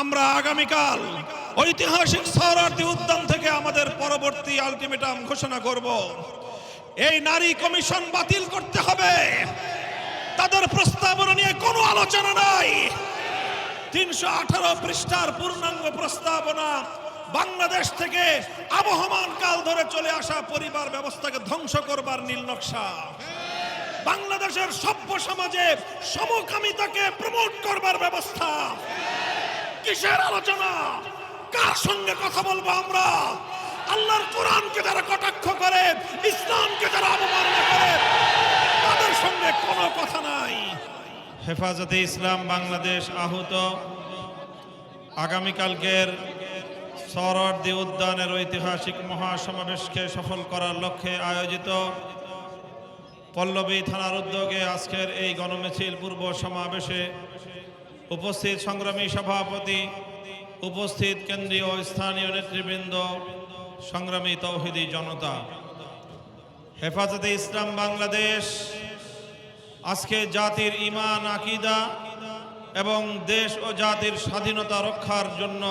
আমরা আগামীকাল ঐতিহাসিক সহরার্থী উদ্যান থেকে আমাদের পরবর্তী আলটিমেটাম ঘোষণা করব। এই নারী কমিশন বাতিল করতে হবে। তাদের প্রস্তাবনা নিয়ে কোনো আলোচনা নাই। তিনশো আঠারো পৃষ্ঠার পূর্ণাঙ্গ প্রস্তাবনা বাংলাদেশ থেকে আবহমান কাল ধরে চলে আসা পরিবার ব্যবস্থাকে ধ্বংস করবার নীল নকশা। বাংলাদেশের সভ্য সমাজে সমকামিতাকে প্রমোট করবার ব্যবস্থা। কিসের আলোচনা? কার সঙ্গে কথা বলব আমরা? আল্লাহর কোরআনকে যারা কটাক্ষ করে, ইসলামকে যারা অবমাননা করে, তাদের সঙ্গে কোনো কথা নাই। হেফাজতে ইসলাম বাংলাদেশ আহত আগামীকালকের সরদি উদ্যানের ঐতিহাসিক মহাসমাবেশকে সফল করার লক্ষ্যে আয়োজিত পল্লবী থানার উদ্যোগে আজকের এই গণমিছিল পূর্ব সমাবেশে উপস্থিত সংগ্রামী সভাপতি, উপস্থিত কেন্দ্রীয় স্থানীয় নেতৃবৃন্দ, সংগ্রামী তৌহিদি জনতা। হেফাজতে ইসলাম বাংলাদেশ আজকে জাতির ইমান আকিদা এবং দেশ ও জাতির স্বাধীনতা রক্ষার জন্য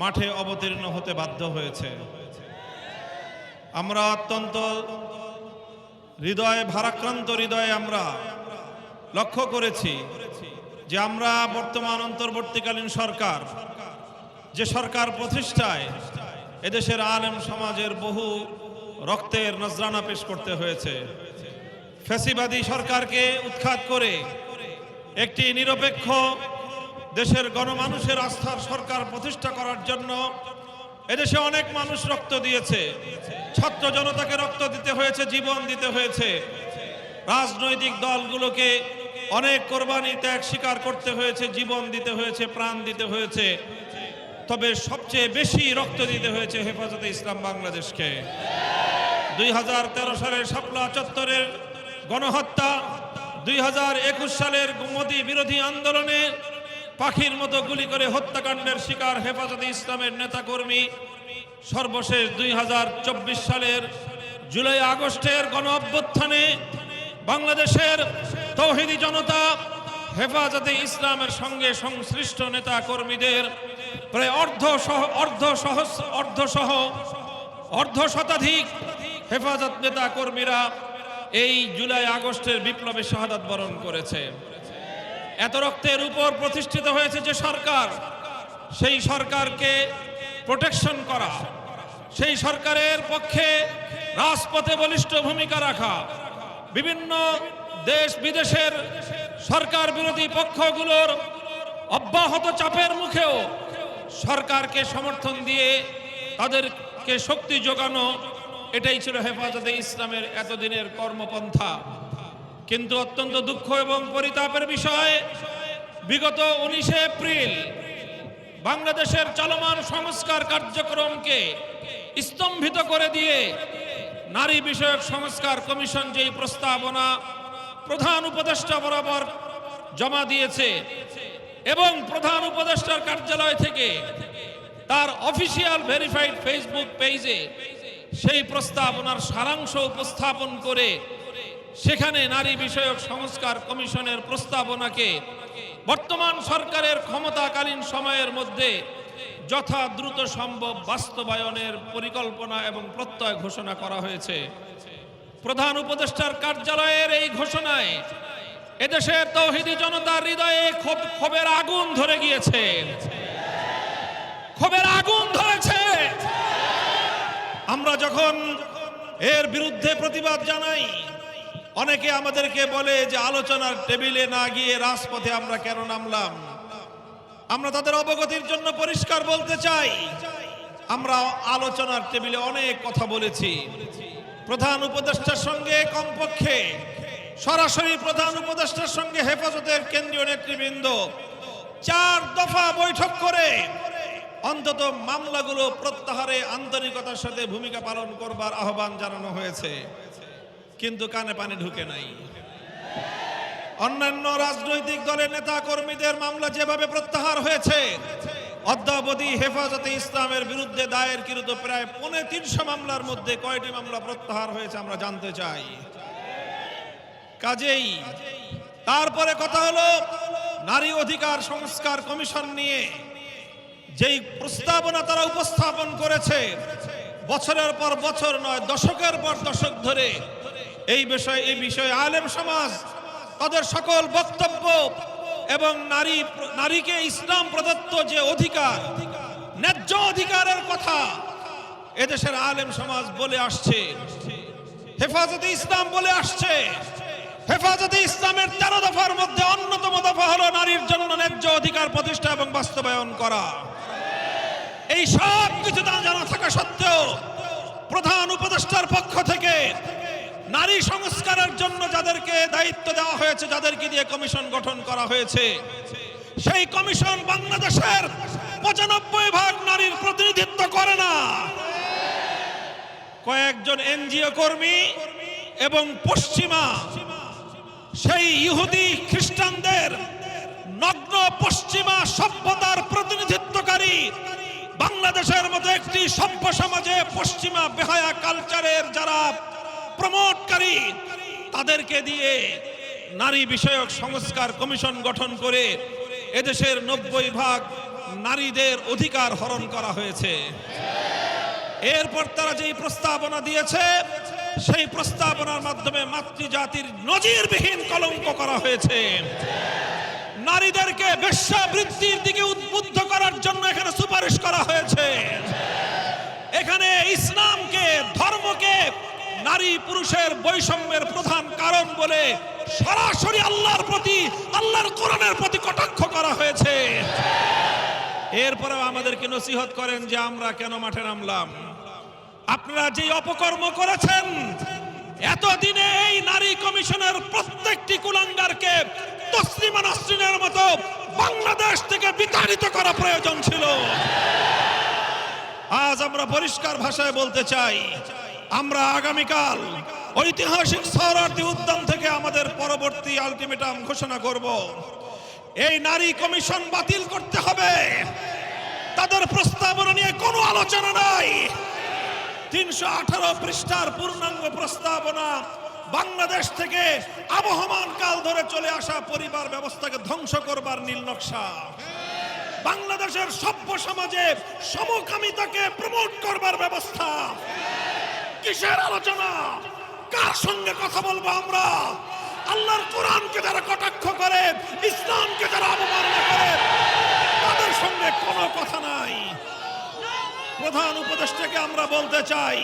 মাঠে অবতীর্ণ হতে বাধ্য হয়েছে। আমরা অত্যন্ত হৃদয়ে, ভারাক্রান্ত হৃদয়ে আমরা লক্ষ্য করেছি যে আমরা বর্তমান অন্তর্বর্তীকালীন সরকার, যে সরকার প্রতিষ্ঠায় এদেশের আলেম সমাজের বহু রক্তের নজরানা পেশ করতে হয়েছে। ফ্যাসিবাদী সরকারকে উৎখাত করে একটি নিরপেক্ষ দেশের গণমানুষের আস্থার সরকার প্রতিষ্ঠা করার জন্য এদেশে অনেক মানুষ রক্ত দিয়েছে। ছাত্র জনতাকে রক্ত দিতে হয়েছে, জীবন দিতে হয়েছে। রাজনৈতিক দলগুলোকে অনেক কোরবানি ত্যাগ স্বীকার করতে হয়েছে, জীবন দিতে হয়েছে, প্রাণ দিতে হয়েছে। তবে সবচেয়ে বেশি রক্ত দিতে হয়েছে হেফাজতে ইসলাম বাংলাদেশকে। দুই হাজার তেরো সালের শাপলা চত্বরের গণহত্যা দুই হাজার একুশ সালের মোদী বিরোধী আন্দোলনে পাখির মতো গুলি করে হত্যাকাণ্ডের শিকার হেফাজতে ইসলামের নেতাকর্মী। সর্বশেষ দুই হাজার চব্বিশ সালের জুলাই আগস্টের গণ অভ্যুত্থানে বাংলাদেশের তৌহিদি জনতা হেফাজতে ইসলামের সঙ্গে সংশ্লিষ্ট নেতা কর্মীদের প্রায় অর্ধ সহ, অর্ধ সহস্র, অর্ধ সহ, অর্ধ শতাধিক হেফাজত নেতা কর্মীরা এই জুলাই আগস্টের বিপ্লবে শাহাদাত বরণ করেছে। এত রক্তের উপর প্রতিষ্ঠিত হয়েছে যে সরকার, সেই সরকারকে প্রোটেকশন করা, সেই সরকারের পক্ষে রাজপথে বলিষ্ঠ ভূমিকা রাখা, বিভিন্ন দেশ বিদেশের সরকার বিরোধী পক্ষগুলোর অব্যাহত চাপের মুখেও সরকারকে সমর্থন দিয়ে তাদেরকে শক্তি যোগানো এটাই ছিল হেফাজতে ইসলামের এতদিনের কর্মপন্থা। কিন্তু অত্যন্ত দুঃখ এবং পরিতাপের বিষয়, বিগত উনিশে এপ্রিল বাংলাদেশের চলমান সংস্কার কার্যক্রমকে স্তম্ভিত করে দিয়ে নারী বিষয়ক সংস্কার কমিশন যেই প্রস্তাবনা প্রধান উপদেষ্টা বরাবর জমা দিয়েছে এবং প্রধান উপদেষ্টার কার্যালয় থেকে তার অফিসিয়াল ভেরিফাইড ফেসবুক পেজে সেই প্রস্তাবনার সারাংশ উপস্থাপন করে সেখানে নারী বিষয়ক সংস্কার কমিশনের প্রস্তাবনাকে বর্তমান সরকারের ক্ষমতাকালীন সময়ের মধ্যে যথা দ্রুত সম্ভব বাস্তবায়নের পরিকল্পনা এবং প্রত্যয় ঘোষণা করা হয়েছে। প্রধান উপদেষ্টার কার্যালয়ের এই ঘোষণায় এদেশের তৌহিদি জনতার হৃদয়ে ক্ষোভ ক্ষোভের আগুন ধরে গিয়েছে। ক্ষোভের আগুন ধরেছে। আমরা যখন এর বিরুদ্ধে প্রতিবাদ জানাই, অনেকে আমাদেরকে বলে যে আলোচনার টেবিলে না গিয়ে রাজপথে আমরা কেন নামলাম? আমরা তাদের অবগতির জন্য পরিষ্কার বলতে চাই, আমরা আলোচনার টেবিলে অনেক কথা বলেছি। প্রধান উপদেষ্টার সঙ্গে কমপক্ষে, সরাসরি প্রধান উপদেষ্টার সঙ্গে হেফাজতের কেন্দ্রীয় নেতৃবৃন্দ চার দফা বৈঠক করে অন্তত মামলাগুলো প্রত্যাহারে আন্তরিকতার সাথে ভূমিকা পালন করবার আহ্বান জানানো হয়েছে। কিন্তু কানে পানি ঢুকে নাই। অন্যান্য রাজনৈতিক দলের নেতা কর্মীদের মামলা যেভাবে প্রত্যাহার হয়েছে, অদ্যাবধি হেফাজতে ইসলামের বিরুদ্ধে দায়েরকৃত প্রায় পৌনে তিনশো মামলার মধ্যে কয়টি মামলা প্রত্যাহার হয়েছে আমরা জানতে চাই। কাজেই তারপরে কথা হলো, নারী অধিকার সংস্কার কমিশন নিয়ে যেই প্রস্তাবনা তারা উপস্থাপন করেছে, বছরের পর বছর নয়, দশকের পর দশক ধরে এই বিষয়ে এই বিষয়ে আলেম সমাজ, তাদের সকল বক্তব্য এবং নারী, নারীকে ইসলাম প্রদত্ত যে অধিকার, ন্যায্য অধিকারের কথা এদেশের আলেম সমাজ বলে আসছে। হেফাজতে ইসলাম বলে আসছে। হেফাজতে ইসলামের তেরো দফার মধ্যে অন্যতম দফা হলো নারীর জন্য ন্যায্য অধিকার প্রতিষ্ঠা এবং বাস্তবায়ন করা। এই সব কিছু জানা থাকা সত্ত্বেও প্রধান উপদেষ্টার পক্ষ থেকে নারী সংস্কারের জন্য যাদেরকে দায়িত্ব দেওয়া হয়েছে, যাদেরকে দিয়ে কমিশন গঠন করা হয়েছে, সেই কমিশন বাংলাদেশের পঁচানব্বই ভাগ নারীর প্রতিনিধিত্ব করে না। কয়েকজন এনজিও কর্মী এবং পশ্চিমা, সেই ইহুদি খ্রিস্টানদের নগ্ন পশ্চিমা সভ্যতার প্রতিনিধিত্বকারী বাংলাদেশের মতো একটি সভ্য সমাজে পশ্চিমা বেহায়া কালচারের যারা প্রমোটকারী তাদেরকে দিয়ে নারী বিষয়ক সংস্কার কমিশন গঠন করে এদেশের নব্বই ভাগ নারীদের অধিকার হরণ করা হয়েছে। এরপর তারা যেই প্রস্তাবনা দিয়েছে, সেই প্রস্তাবনার মাধ্যমে মাতৃজাতির নজিরবিহীন কলঙ্ক করা হয়েছে। নারীদেরকে বেশ্যাবৃত্তির দিকে উদ্বুদ্ধ করার জন্য এখানে সুপারিশ করা হয়েছে এখানে ইসলামকে, ধর্মকে নারী পুরুষের বৈষম্যের প্রধান কারণ বলে সরাসরি আল্লাহর প্রতি, আল্লাহর কোরআনের প্রতি কটাক্ষ করা হয়েছে। এরপরেও আমাদেরকে নসিহত করেন যে আমরা কেন মাঠে নামলাম। আপনারা যে অপকর্ম করেছেন, এতদিনে এই নারী কমিশনের প্রত্যেকটি কুলাঙ্গারকে তসলিমা নাসরিনের মতো বাংলাদেশ থেকে বিতাড়িত করা প্রয়োজন ছিল। আজ আমরা পরিষ্কার ভাষায় বলতে চাই, আমরা আগামীকাল ঐতিহাসিক সহরার্থী উদ্যান থেকে আমাদের পরবর্তী আলটিমেটাম ঘোষণা করব। এই নারী কমিশন বাতিল করতে হবে। তাদের প্রস্তাবনা নিয়ে কোনো আলোচনা নাই। তিনশো আঠারো পৃষ্ঠার পূর্ণাঙ্গ প্রস্তাবনা বাংলাদেশ থেকে আবহমান কাল ধরে চলে আসা পরিবার ব্যবস্থাকে ধ্বংস করবার নীল নকশা। বাংলাদেশের সভ্য সমাজে সমকামিতাকে প্রমোট করবার ব্যবস্থা। কিসের আলোচনা? কার সঙ্গে কথা বলব আমরা? আল্লাহর কোরআনকে যারা কটাক্ষ করে, ইসলামকে যারা অবমাননা করে, তাদের সঙ্গে কোনো কথা নাই। প্রধান উপদেষ্টাকে আমরা বলতে চাই,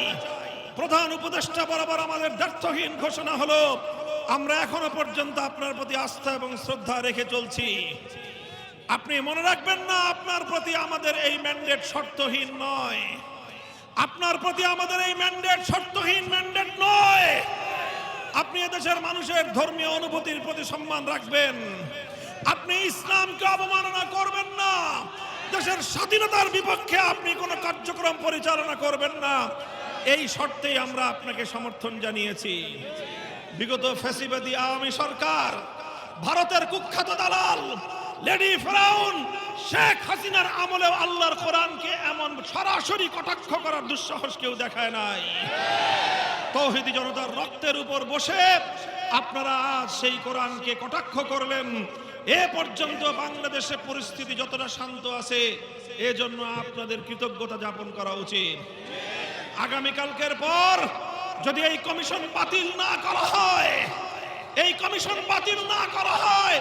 প্রধান উপদেষ্টা বরাবর আমাদের ব্যর্থহীন ঘোষণা হলো, আমরা এখনও পর্যন্ত আপনার প্রতি আস্থা এবং শ্রদ্ধা রেখে চলছি। আপনি মনে রাখবেন না, আপনার প্রতি আমাদের এই ম্যান্ডেট শর্তহীন নয়। আপনার প্রতি আমাদের এই ম্যান্ডেট শর্তহীন ম্যান্ডেট নয়। আপনি এদেশের মানুষের ধর্মীয় অনুভূতির প্রতি সম্মান রাখবেন। আপনি ইসলামকে অবমাননা করবেন না। দেশের স্বাধীনতার বিপক্ষে আপনি কোনো কার্যক্রম পরিচালনা করবেন না। এই শর্তেই আমরা আপনাকে সমর্থন জানিয়েছি। বিগত ফ্যাসিবাদী আওয়ামী সরকার, ভারতের কুখ্যাত দালাল লেডি ফেরাউন শেখ হাসিনার আমলেও আল্লাহর কোরআনকে এমন সরাসরি কটাক্ষ করার দুঃসাহস কেউ দেখায় নাই। তৌহিদি জনতার রক্তের উপর বসে আপনারা আজ সেই কোরআনকে কটাক্ষ করলেন। এ পর্যন্ত বাংলাদেশে পরিস্থিতি যতটা শান্ত আছে, এজন্য আপনাদের কৃতজ্ঞতা যাপন করা উচিত। আগামীকালকের পর যদি এই কমিশন বাতিল না করা হয়, এই কমিশন বাতিল না করা হয়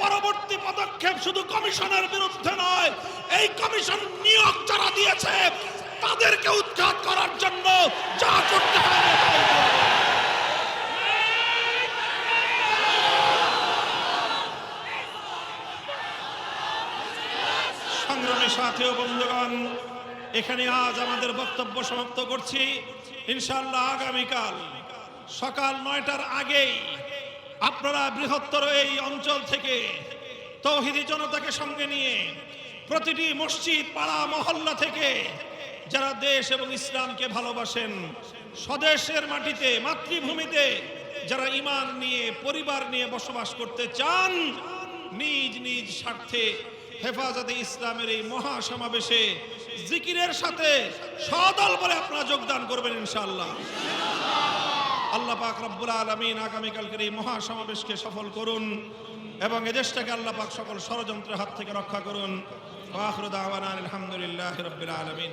পরবর্তী পদক্ষেপ শুধু কমিশনের বিরুদ্ধে নয়, এই কমিশন নিয়োগ যারা দিয়েছে, তাদেরকে উৎখাত করার জন্য যা করতে হবে সাথী ও বন্ধুগণ, এখানে আজ আমাদের বক্তব্য সমাপ্ত করছি। ইনশাআল্লাহ আগামীকাল সকাল নয়টার আগেই আপনারা বৃহত্তর এই অঞ্চল থেকে তৌহিদি জনতাকে সঙ্গে নিয়ে প্রতিটি মসজিদ, পাড়া, মহল্লা থেকে যারা দেশ এবং ইসলামকে ভালোবাসেন, স্বদেশের মাটিতে, মাতৃভূমিতে যারা ইমান নিয়ে, পরিবার নিয়ে বসবাস করতে চান, নিজ নিজ স্বার্থে হেফাজতে ইসলামের এই মহা সমাবেশে জিকিরের সাথে সদল বলে আপনারা যোগদান করবেন ইনশাআল্লাহ। আল্লাহ পাক রব্বুল আলমিন আগামীকালকের এই মহাসমাবেশকে সফল করুন এবং এদেশটাকে আল্লাহ পাক সকল ষড়যন্ত্রের হাত থেকে রক্ষা করুন। আলহামদুলিল্লাহ রবিল আলমিন।